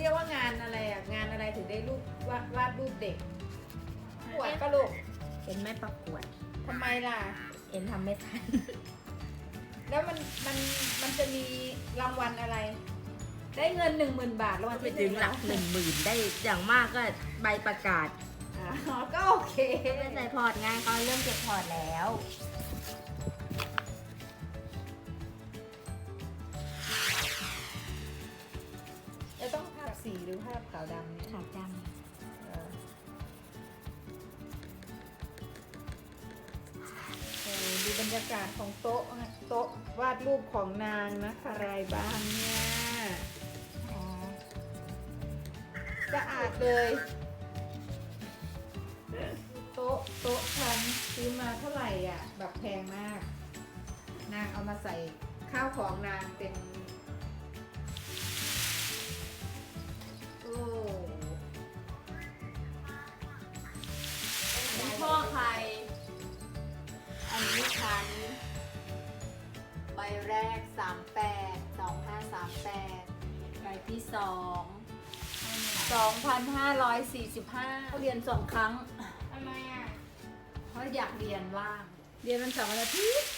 รียกว่างานอะไรอะ งานอะไรถึงได้รูปวาดวาดรูปเด็กประกวดปะลูกเอ็นไม่ประกวด ทำไมล่ะ เอ็นทำไม่ทัน แล้วมันมันมันจะมีรางวัลอะไร ได้เงินหนึ่งหมื่นบาทรางวัลไปที่ถึงหลักหนึ่งหมื่นได้อย่างมากก็ใบประกาศอ๋อก็โอเค ไม่ใส่พอร์ตไงเขาเริ่มเก็บพอร์ตแล้ว สีหรือภาพขาวดำเนี่ยขาวดเออโอ้ดูบรรยากาศของโต๊ะนะโต๊ะวาดรูปของนางนะคะอะไรบ้างเนี่ยำอ๋อสะอาดเลยโต๊ะโต๊ะฉันซื้อมาเท่าไหร่อะ แบบแพงมาก นางเอามาใส่ข้าวของนางเป็น อันนี้พ่อใครอันนี้ฉันใบแรก 38 2538 ใบที่สอง2,545เรียนสองครั้งทำไมอะ เพราะอยากเรียนว่าง เรียนวันเสาร์วันอาทิตย์